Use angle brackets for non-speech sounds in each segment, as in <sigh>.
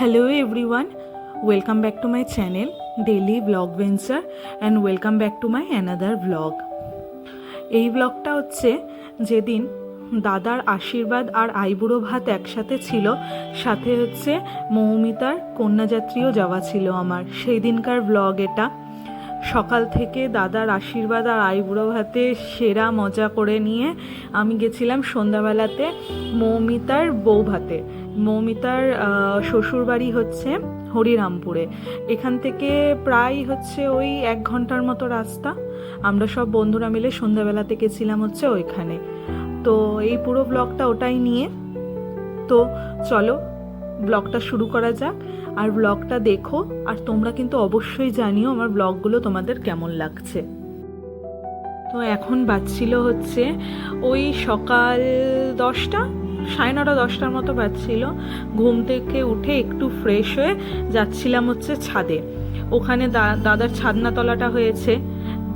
Hello everyone, welcome back to my channel daily blog venture and welcome back to my another blog এই ব্লগটা হচ্ছে যেদিন দাদার আশীর্বাদ আর আইবুড়ো ভাত একসাথে ছিল সাথে হচ্ছে মৌমিতার কন্যাযাত্রীও যাওয়া ছিল আমার। সেই দিনকার ব্লগ এটা। সকাল থেকে দাদার আশীর্বাদ আর আইবুড়ো ভাতে সেরা মজা করে নিয়ে আমি গেছিলাম সন্ধ্যাবেলাতে মৌমিতার বউ ভাতে। মৌমিতার শ্বশুরবাড়ি হচ্ছে হরিরামপুরে। এখান থেকে প্রায় হচ্ছে ওই এক ঘণ্টার মতো রাস্তা। আমরা সব বন্ধুরা মিলে সন্ধ্যাবেলাতে গেছিলাম হচ্ছে ওইখানে। তো এই পুরো ব্লগটা ওটাই নিয়ে। তো চলো ব্লগটা শুরু করা যাক আর ব্লগটা দেখো। আর তোমরা কিন্তু অবশ্যই জানিও আমার ব্লগগুলো তোমাদের কেমন লাগছে। তো এখন বাজছিল হচ্ছে ওই সকাল দশটা। সাড়ে নটা, দশটার মতো বাজছিল। ঘুম থেকে উঠে একটু ফ্রেশ হয়ে যাচ্ছিলাম হচ্ছে ছাদে। ওখানে দাদার ছাদনাতলাটা হয়েছে।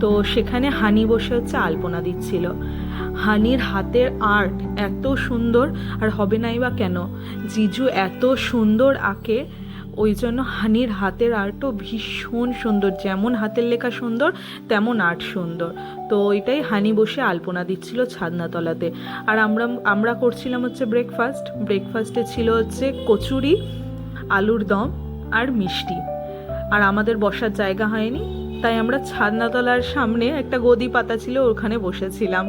তো সেখানে হানি বসে হচ্ছে আলপনা দিচ্ছিল। হানির হাতের আর্ট এত সুন্দর, আর হবে নাই বা কেন? জিজু এত সুন্দর আঁকে, ওই জন্য হানির হাতের আর্টও ভীষণ সুন্দর। যেমন হাতের লেখা সুন্দর, তেমন আর্ট সুন্দর। তো ওইটাই হানি বসে আলপনা দিচ্ছিল ছাদনাতলাতে। আর আমরা আমরা করছিলাম হচ্ছে ব্রেকফাস্ট ব্রেকফাস্টে ছিল হচ্ছে কচুরি আলুর দম আর মিষ্টি। আর আমাদের বসার জায়গা হয়নি তাই আমরা ছাদনাতলার সামনে একটা গদি পাতা ছিল ওখানে বসেছিলাম।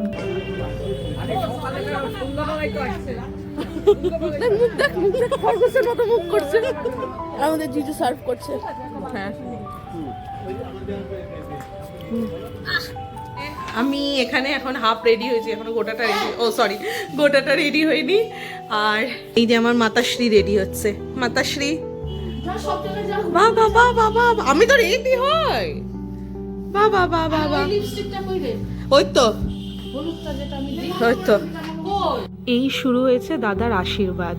খরগোশের মতো মুখ করছে আমাদের জিজু সার্ভ করছে। হ্যাঁ। আমি এখানে এখন হাফ রেডি হয়েছি, এখনও গোটাটা রেডি ও সরি গোটাটা রেডি হয়নি। আর এই যে আমার মাতাশ্রী রেডি হচ্ছে। মাতাশ্রী? বা বাবা বাবা আমি তো রেডি হই। বা বা বা বা বা ওই তো। ওই তো। এই শুরু হয়েছে দাদার আশীর্বাদ।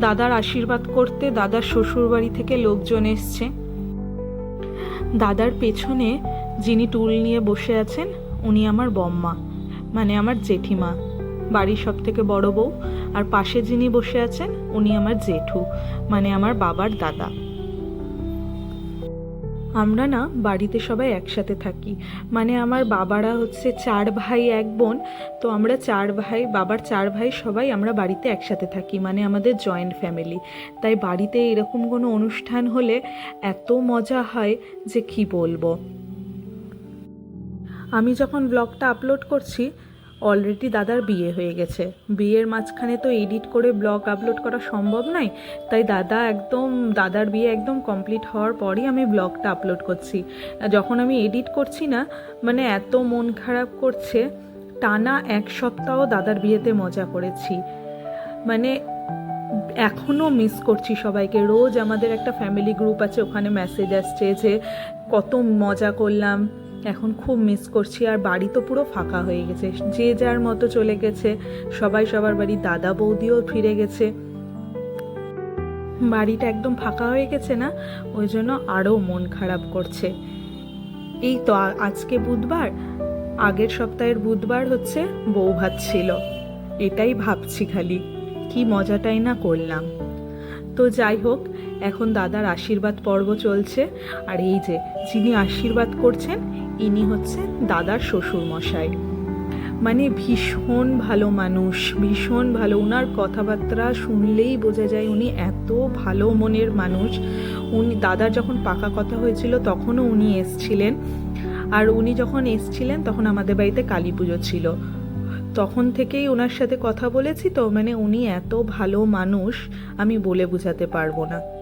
দাদার আশীর্বাদ করতে দাদার শ্বশুর বাড়ি থেকে লোকজন এসছে। দাদার পেছনে যিনি টুল নিয়ে বসে আছেন উনি আমার বম্মা মানে আমার জেঠিমা। বাড়ির সব থেকে বড় বউ আর পাশে যিনি বসে আছেন উনি আমার জেঠু মানে আমার বাবার দাদা। আমরা না বাড়িতে সবাই একসাথে থাকি মানে আমার বাবারা হচ্ছে চার ভাই, এক বোন। তো আমরা চার ভাই, বাবার চার ভাই সবাই আমরা বাড়িতে একসাথে থাকি মানে আমাদের জয়েন্ট ফ্যামিলি। তাই বাড়িতে এরকম কোনো অনুষ্ঠান হলে এত মজা হয় যে কি বলব? আমি যখন ব্লগটা আপলোড করছি অলরেডি দাদার বিয়ে হয়ে গেছে। বিয়ের মাঝখানে তো এডিট করে ব্লগ আপলোড করা সম্ভব নয়, তাই দাদা একদম, দাদার বিয়ে একদম কমপ্লিট হওয়ার পরই আমি ব্লগটা আপলোড করছি। যখন আমি এডিট করছি না মানে এত মন খারাপ করছে, টানা এক সপ্তাহ দাদার বিয়েতে মজা করেছি। মানে এখনও মিস করছি সবাইকে। রোজ আমাদের একটা ফ্যামিলি গ্রুপ আছে, ওখানে মেসেজ আসছে যে, কত মজা করলাম। এখন খুব মিস করছি আর বাড়ি তো পুরো ফাঁকা হয়ে গেছে। যে যার মতো চলে গেছে, সবাই সবার বাড়ি দাদা বৌদিও ফিরে গেছে। বাড়িটা একদম ফাঁকা হয়ে গেছে না? ওই জন্য আরও মন খারাপ করছে। এই তো আজকে বুধবার, আগের সপ্তাহের বুধবার হচ্ছে বউ ভাত ছিল। এটাই ভাবছি খালি, কি মজাটাই না করলাম। তো যাই হোক এখন দাদার আশীর্বাদ পর্ব চলছে। আর এই যে যিনি আশীর্বাদ করছেন, ইনি হচ্ছে দাদার শ্বশুর মশাই মানে ভীষণ ভালো মানুষ, ভীষণ ভালো। ওনার কথাবার্তা শুনলেই বোঝা যায় উনি এত ভালো মনের মানুষ। উনি, দাদার যখন পাকা কথা হয়েছিল তখনও উনি এসছিলেন। আর উনি যখন এসছিলেন তখন আমাদের বাড়িতে কালী পুজো ছিল। তখন থেকেই ওনার সাথে কথা বলেছি তো মানে উনি এত ভালো মানুষ, আমি বলে বোঝাতে পারব না।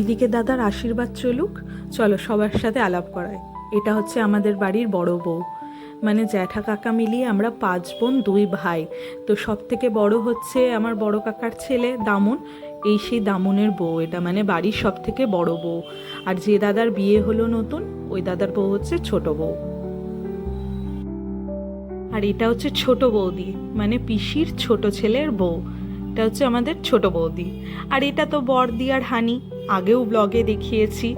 এইদিকে দাদার আশীর্বাদ চলুক, চলো সবার সাথে আলাপ করায় এটা হচ্ছে আমাদের বাড়ির বড় বউ। মানে জ্যাঠা কাকা মিলিয়ে আমরা পাঁচ বোন, দুই ভাই। তো সব থেকে বড় হচ্ছে আমার বড় কাকার ছেলে দামন। এই সেই দামনের বউ, এটা মানে বাড়ির সব থেকে বড় বউ। আর যে দাদার বিয়ে হলো নতুন, ওই দাদার বউ হচ্ছে ছোট বউ। আর এটা হচ্ছে ছোট বৌদি মানে পিসির ছোট ছেলের বউ। এটা হচ্ছে আমাদের ছোট বৌদি। আর এটা তো বর্দি আর হানি। আগেও ব্লগে দেখিয়েছি।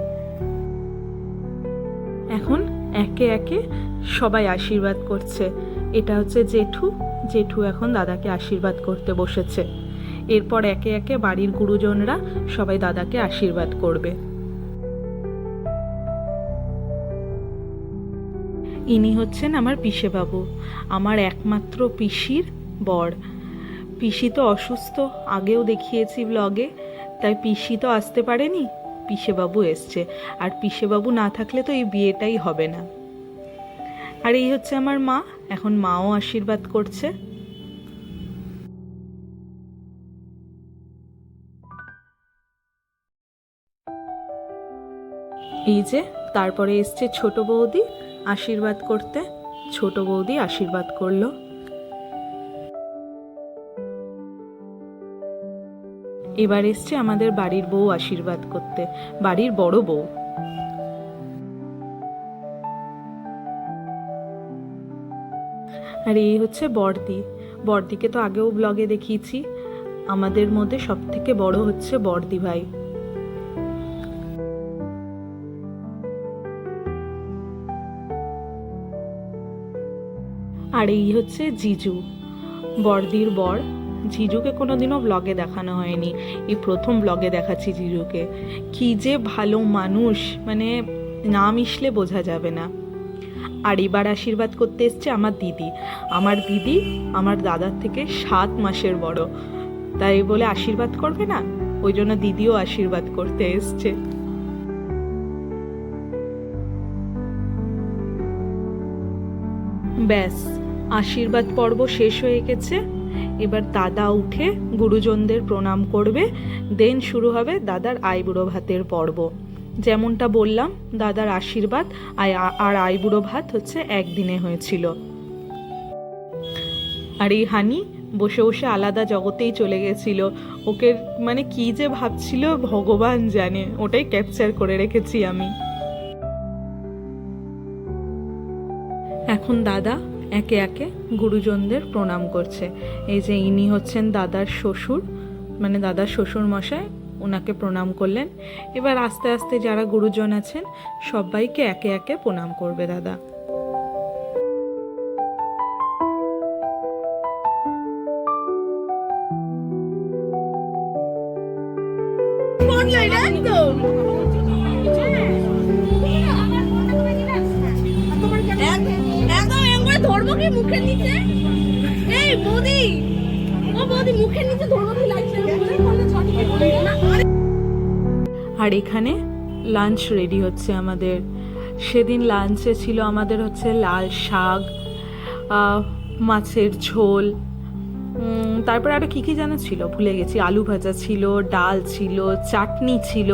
এখন একে একে সবাই আশীর্বাদ করছে। এটা হচ্ছে জেঠু। জেঠু এখন দাদাকে আশীর্বাদ করতে বসেছে। এরপর একে একে বাড়ির গুরুজনরা সবাই দাদাকে আশীর্বাদ করবে। ইনি হচ্ছেন আমার পিসেবাবু। আমার একমাত্র পিসির বর। পিসি তো অসুস্থ, আগেও দেখিয়েছি ব্লগে তাই পিসি তো আসতে পারেনি? পিসেবাবু এসছে। আর পিসেবাবু না থাকলে তো এই বিয়েটাই হবে না। আর এই হচ্ছে আমার মা। এখন মাও আশীর্বাদ করছে। এই যে, তারপরে এসছে ছোট বৌদি আশীর্বাদ করতে। ছোট বৌদি আশীর্বাদ করল। এবার এসছে আমাদের বাড়ির বউ আশীর্বাদ করতে, বাড়ির বড় বউ। আর এই হচ্ছে বড়দি বড়দিকে তো আগেও ব্লগে দেখিয়েছি। আমাদের মধ্যে সব থেকে বড় হচ্ছে বড়দি ভাই। আর এই হচ্ছে জিজু। বড়দির বর জিজুকে কোনোদিনও ব্লগে দেখানো হয়নি। এই প্রথম ব্লগে দেখাচ্ছি জিজুকে। কি যে ভালো মানুষ মানে না মিশলে বোঝা যাবে না। আর এবার আশীর্বাদ করতে এসছে আমার দিদি। আমার দিদি আমার দাদার থেকে সাত মাসের বড়। তাই বলে আশীর্বাদ করবে না? ওই জন্য দিদিও আশীর্বাদ করতে এসছে। ব্যাস। আশীর্বাদ পর্ব শেষ হয়ে গেছে। এবার দাদা উঠে গুরুজনদের প্রণাম করবে। দেন শুরু হবে দাদার আইবুড়ো ভাতের পর্ব। যেমনটা বললাম, দাদার আশীর্বাদ আর- আইবুড়ো ভাত হচ্ছে একদিনে হয়েছিল। আর এই হানি বসে বসে আলাদা জগতেই চলে গেছিল। ওকে মানে কি যে ভাবছিল ভগবান জানে, ওটাই ক্যাপচার করে রেখেছি আমি। এখন দাদা একে একে গুরুজনদের প্রণাম করছে। এই যে ইনি হচ্ছেন দাদার শ্বশুর মানে দাদার শ্বশুর মশাই ওনাকে প্রণাম করলেন। এবার আস্তে আস্তে যারা গুরুজন আছেন, সবাইকে একে একে প্রণাম করবে দাদা। মুখের নিচে আর এখানে লাঞ্চ রেডি হচ্ছে আমাদের। সেদিন লাঞ্চে ছিল আমাদের হচ্ছে লাল শাক মাছের ঝোল তারপরে আরও কী কী যেন ছিল, ভুলে গেছি। আলু ভাজা ছিল, ডাল ছিল, চাটনি ছিল।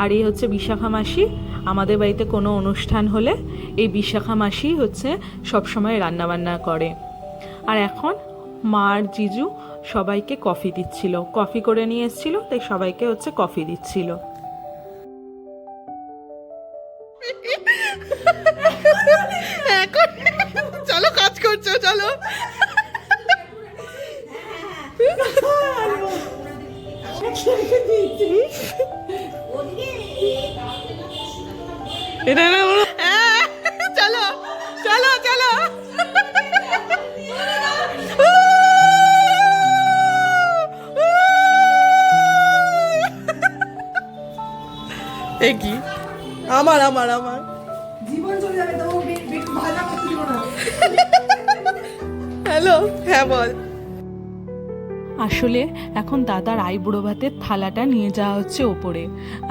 আর এই হচ্ছে বিশাখা মাসি। আমাদের বাড়িতে কোনো অনুষ্ঠান হলে এই বিশাখা মাসি হচ্ছে সবসময় রান্নাবান্না করে। আর এখন মার জিজু সবাইকে কফি দিচ্ছিল। কফি করে নিয়ে এসেছিল তাই সবাইকে হচ্ছে কফি দিচ্ছিল। চলো কাজ করছ চলো। এটা এ কি? আমার আমার আমার। জীবন চলে যাবে তো একটু ভাজা করতে দিব না। হ্যালো হ্যাঁ বল। আসলে এখন দাদার আইবুড়ো ভাতের থালাটা নিয়ে যাওয়া হচ্ছে ওপরে।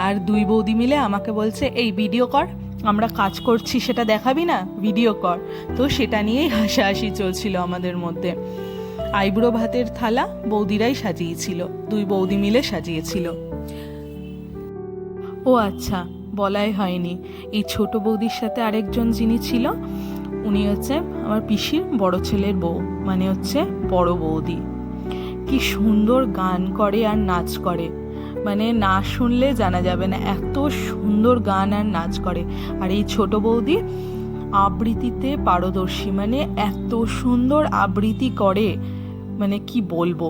আর দুই বৌদি মিলে আমাকে বলছে এই ভিডিও কর আমরা কাজ করছি সেটা দেখাবি না? ভিডিও কর। তো সেটা নিয়েই হাসাহাসি চলছিল আমাদের মধ্যে। আইবুড়ো ভাতের থালা বৌদিরাই সাজিয়েছিল দুই বৌদি মিলে সাজিয়েছিল। ও আচ্ছা বলাই হয়নি। এই ছোট বৌদির সাথে আরেকজন যিনি ছিল, উনি হচ্ছে আমার পিসির বড় ছেলের বউ মানে হচ্ছে বড় বৌদি। কি সুন্দর গান করে আর নাচ করে। মানে না শুনলে জানা যাবে না, এত সুন্দর গান আর নাচ করে। আর এই ছোট বৌদি আবৃত্তিতে পারদর্শী মানে এত সুন্দর আবৃত্তি করে মানে কি বলব?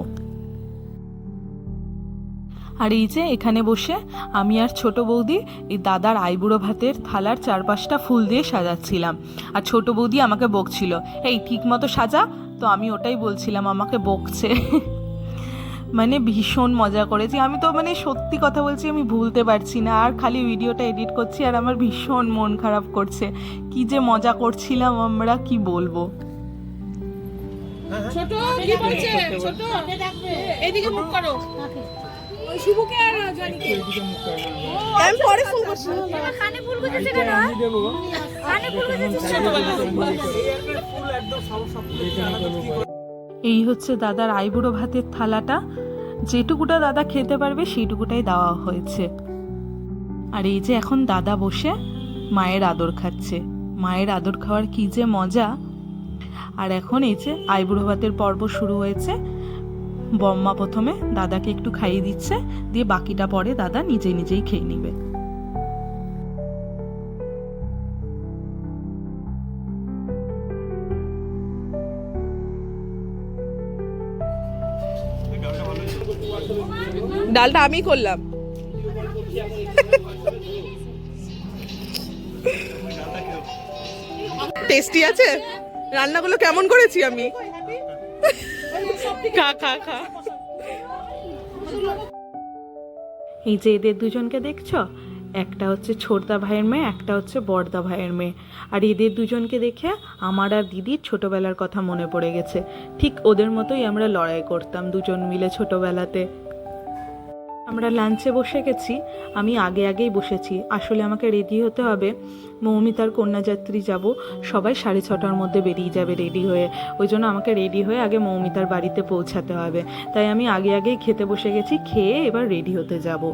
আর এই যে এখানে বসে আমি আর ছোট বৌদি এই দাদার আইবুড়ো ভাতের থালার চারপাশটা ফুল দিয়ে সাজাচ্ছিলাম। আর ছোট বৌদি আমাকে বকছিল, এই, ঠিক মতো সাজা? তো আমি ওটাই বলছিলাম, আমাকে বকছে। মানে ভীষণ মজা করেছি। আমি তো মানে সত্যি কথা বলছি, আমি ভুলতে পারছি না। আর খালি ভিডিওটা এডিট করছি আর আমার ভীষণ মন খারাপ করছে। কি যে মজা করছিলাম আমরা, কি বলব? ছোট, কি ছোট, এদিকে মুখ করো। ওই আর জানিকে আমি পরে ফোন করছি। কানে ফুল গুজেছে কেন? কানে ফুল গুজেছে এই হচ্ছে দাদার আইবুড়ো ভাতের থালাটা। যেটুকুটা দাদা খেতে পারবে সেইটুকুটাই দেওয়া হয়েছে। আর এই যে এখন দাদা বসে মায়ের আদর খাচ্ছে। মায়ের আদর খাওয়ার কি যে মজা। আর এখন এই যে আইবুড়ো ভাতের পর্ব শুরু হয়েছে। বম্মা প্রথমে দাদাকে একটু খাইয়ে দিচ্ছে, দিয়ে বাকিটা পরে দাদা নিজে নিজেই খেয়ে নেবে। ডালটা আমি করলাম। টেস্টি আছে? রান্নাগুলো কেমন করেছি আমি? খা খা খা। এই যে এদের দুজনকে দেখছ? একটা হচ্ছে ছোটদা ভাইয়ের মেয়ে, একটা হচ্ছে বড়দা ভাইয়ের মেয়ে। আর এদের দুজনকে দেখে আমার আর দিদির ছোটবেলার কথা মনে পড়ে গেছে। ঠিক ওদের মতোই আমরা লড়াই করতাম দুজন মিলে ছোটবেলাতে। আমরা লাঞ্চে বসে গেছি, আমি আগে আগেই বসেছি। আসলে আমাকে রেডি হতে হবে। মৌমিতার কন্যাযাত্রী যাব, সবাই সাড়ে ছটার মধ্যে বেরিয়ে যাবে রেডি হয়ে। ওই জন্য আমাকে রেডি হয়ে আগে মৌমিতার বাড়িতে পৌঁছাতে হবে। তাই আমি আগে আগেই খেতে বসে গেছি, খেয়ে এবার রেডি হতে যাব।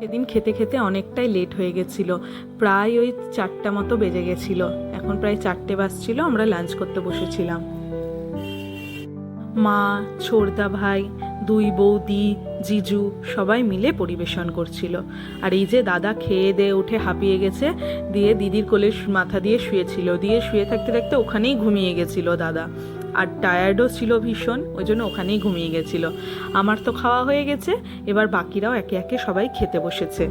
সেদিন খেতে খেতে অনেকটাই লেট হয়ে গেছিল। প্রায় ওই চারটা মতো বেজে গেছিল। এখন প্রায় চারটে বাজছিল, আমরা লাঞ্চ করতে বসেছিলাম। মা ছোড়দা ভাই দুই বৌদি জিজু সবাই মিলে পরিবেশন করছিল। আর এই যে দাদা খেয়ে দিয়ে উঠে হাঁপিয়ে গেছে, দিয়ে দিদির কোলে মাথা দিয়ে শুয়েছিল। দিয়ে শুয়ে থাকতে থাকতে ওখানেই ঘুমিয়ে গেছিল দাদা। আর টায়ার্ডও ছিল ভীষণ, ওই জন্য ওখানেই ঘুমিয়ে গেছিল। আমার তো খাওয়া হয়ে গেছে, এবার বাকিরাও একে একে সবাই খেতে বসেছে।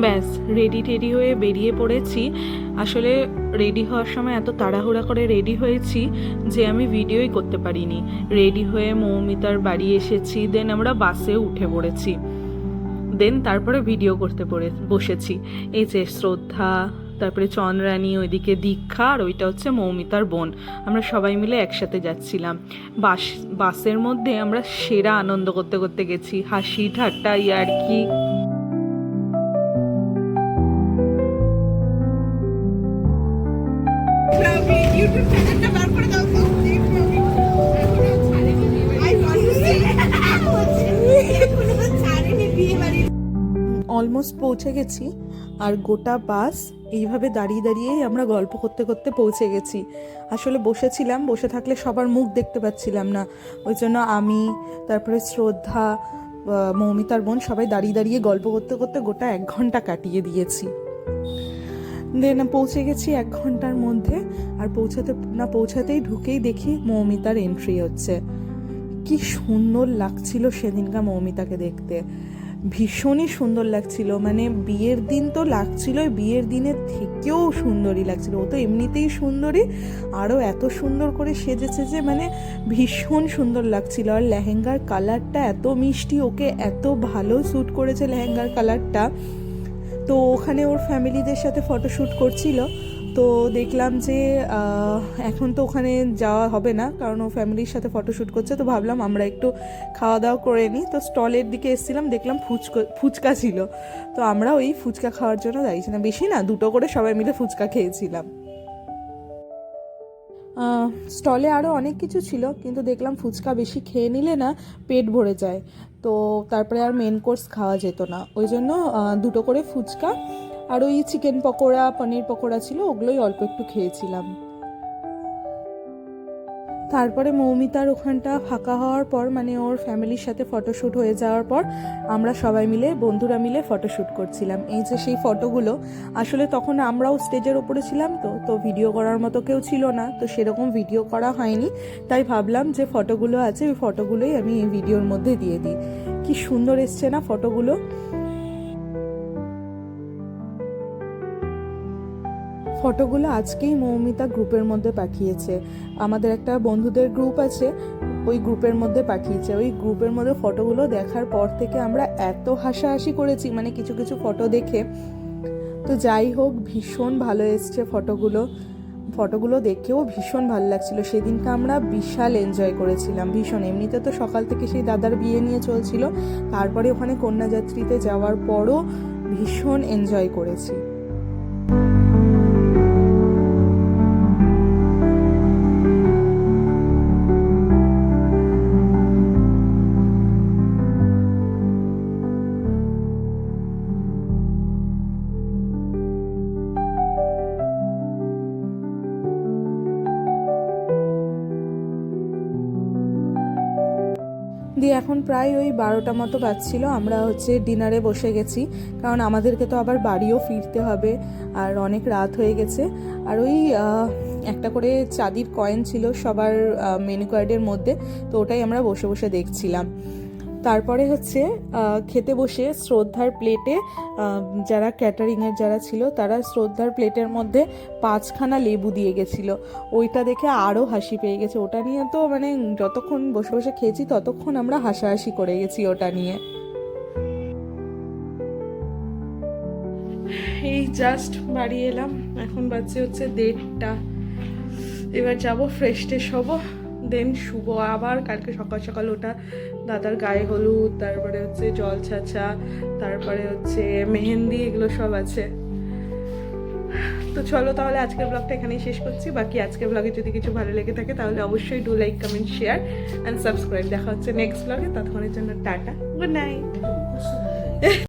ব্যাস রেডি টেডি হয়ে বেরিয়ে পড়েছি। আসলে রেডি হওয়ার সময় এত তাড়াহুড়া করে রেডি হয়েছি যে আমি ভিডিওই করতে পারিনি। রেডি হয়ে মৌমিতার বাড়ি এসেছি দেন আমরা বাসে উঠে পড়েছি। দেন তারপরে ভিডিও করতে পড়ে, বসেছি। এই যে শ্রদ্ধা, তারপরে চন্দ্রানী, ওইদিকে দীক্ষা, আর ওইটা হচ্ছে মৌমিতার বোন। আমরা সবাই মিলে একসাথে যাচ্ছিলাম। বাস বাসের মধ্যে আমরা সেরা আনন্দ করতে করতে গেছি। হাসি, ঠাট্টা, ইয়ার্কি। অলমোস্ট পৌঁছে গেছি, আর গোটা বাস এইভাবে দাঁড়িয়ে দাঁড়িয়েই আমরা গল্প করতে করতে পৌঁছে গেছি। আসলে বসেছিলাম, বসে থাকলে সবার মুখ দেখতে পাচ্ছিলাম না। ওই জন্য আমি, তারপরে শ্রদ্ধা মৌমিতার বোন সবাই দাঁড়িয়ে দাঁড়িয়ে গল্প করতে করতে গোটা এক ঘণ্টা কাটিয়ে দিয়েছি। দেন পৌঁছে গেছি এক ঘণ্টার মধ্যে, আর পৌঁছাতে, না পৌঁছাতেই ঢুকেই দেখি মৌমিতার এন্ট্রি হচ্ছে। কি সুন্দর লাগছিল সেদিনকার মৌমিতাকে দেখতে। ভীষণই সুন্দর লাগছিল। মানে বিয়ের দিন তো লাগছিল বিয়ের দিনের থেকেও সুন্দরী লাগছিল। ও তো এমনিতেই সুন্দরী আরও এত সুন্দর করে সেজেছে যে মানে ভীষণ সুন্দর লাগছিল। আর লেহেঙ্গার কালারটা এত মিষ্টি, ওকে এত ভালো শ্যুট করেছে লেহেঙ্গার কালারটা। তো ওখানে ওর ফ্যামিলিদের সাথে ফটোশ্যুট করছিল। তো দেখলাম যে এখন তো ওখানে যাওয়া হবে না, কারণ ও ফ্যামিলির সাথে ফটোশ্যুট করছে, তো ভাবলাম আমরা একটু খাওয়া দাওয়া করে নিই। তো স্টলের দিকে এসেছিলাম, দেখলাম ফুচকা ফুচকা ছিল। তো আমরা ওই ফুচকা খাওয়ার জন্য দাঁড়িয়েছিলাম। বেশি না, দুটো করে সবাই মিলে ফুচকা খেয়েছিলাম। স্টলে আরও অনেক কিছু ছিল, কিন্তু দেখলাম ফুচকা বেশি খেয়ে নিলে না পেট ভরে যায়। তো তারপরে আর মেন কোর্স খাওয়া যেত না। ওই জন্য দুটো করে ফুচকা আর ওই চিকেন পকোড়া, পনির পকোড়া ছিল, ওগুলোই অল্প একটু খেয়েছিলাম। তারপরে মৌমিতার ওখানটা ফাঁকা হওয়ার পর মানে ওর ফ্যামিলির সাথে ফটোশ্যুট হয়ে যাওয়ার পর, আমরা সবাই মিলে, বন্ধুরা মিলে ফটোশ্যুট করছিলাম। এই যে সেই ফটোগুলো আসলে তখন আমরাও স্টেজের ওপরে ছিলাম তো তো ভিডিও করার মতো কেউ ছিল না, তো সেরকম ভিডিও করা হয়নি। তাই ভাবলাম যে ফটোগুলো আছে, ওই ফটোগুলোই আমি এই ভিডিওর মধ্যে দিয়ে দিই। কি সুন্দর এসছে না ফটোগুলো ফটোগুলো আজকেই মৌমিতা গ্রুপের মধ্যে পাঠিয়েছে। আমাদের একটা বন্ধুদের গ্রুপ আছে, ওই গ্রুপের মধ্যে পাঠিয়েছে। ওই গ্রুপের মধ্যে ফটোগুলো দেখার পর থেকে আমরা এত হাসাহাসি করেছি মানে কিছু কিছু ফটো দেখে। তো যাই হোক, ভীষণ ভালো এসছে ফটোগুলো। ফটোগুলো দেখেও ভীষণ ভালো লাগছিল। সেদিনকে আমরা বিশাল এনজয় করেছিলাম, ভীষণ। এমনিতে তো সকাল থেকে সেই দাদার বিয়ে নিয়ে চলছিল। তারপরে ওখানে কন্যাযাত্রীতে যাওয়ার পরও ভীষণ এনজয় করেছি। দিয়ে এখন প্রায় ওই বারোটা মতো বাজছিল, আমরা হচ্ছে ডিনারে বসে গেছি। কারণ আমাদেরকে তো আবার বাড়িও ফিরতে হবে, আর অনেক রাত হয়ে গেছে। আর ওই একটা করে চাঁদির কয়েন ছিল সবার মেনু কার্ডের মধ্যে, তো ওটাই আমরা বসে বসে দেখছিলাম। তারপরে হচ্ছে খেতে বসে শ্রদ্ধার প্লেটে যারা ক্যাটারিংয়ের যারা ছিল, তারা শ্রদ্ধার প্লেটের মধ্যে পাঁচখানা লেবু দিয়ে গেছিল। ওইটা দেখে আরও হাসি পেয়ে গেছে। ওটা নিয়ে তো মানে যতক্ষণ বসে বসে খেয়েছি, ততক্ষণ আমরা হাসাহাসি করে গেছি ওটা নিয়ে। এই জাস্ট বাড়ি এলাম। এখন বাজছে হচ্ছে দেড়টা। এবার যাব ফ্রেশ ট্রেশ হব দেন শুভ আবার কালকে সকাল সকাল ওটা দাদার গায়ে হলুদ, তারপরে হচ্ছে জল ছাঁচা, তারপরে হচ্ছে মেহেন্দি, এগুলো সব আছে। তো চলো তাহলে আজকের ব্লগটা এখানেই শেষ করছি। বাকি আজকের ব্লগে যদি কিছু ভালো লেগে থাকে, তাহলে অবশ্যই do like comment share and subscribe দেখা হচ্ছে নেক্সট ব্লগে ততক্ষণের জন্য টাটা। Good night <laughs>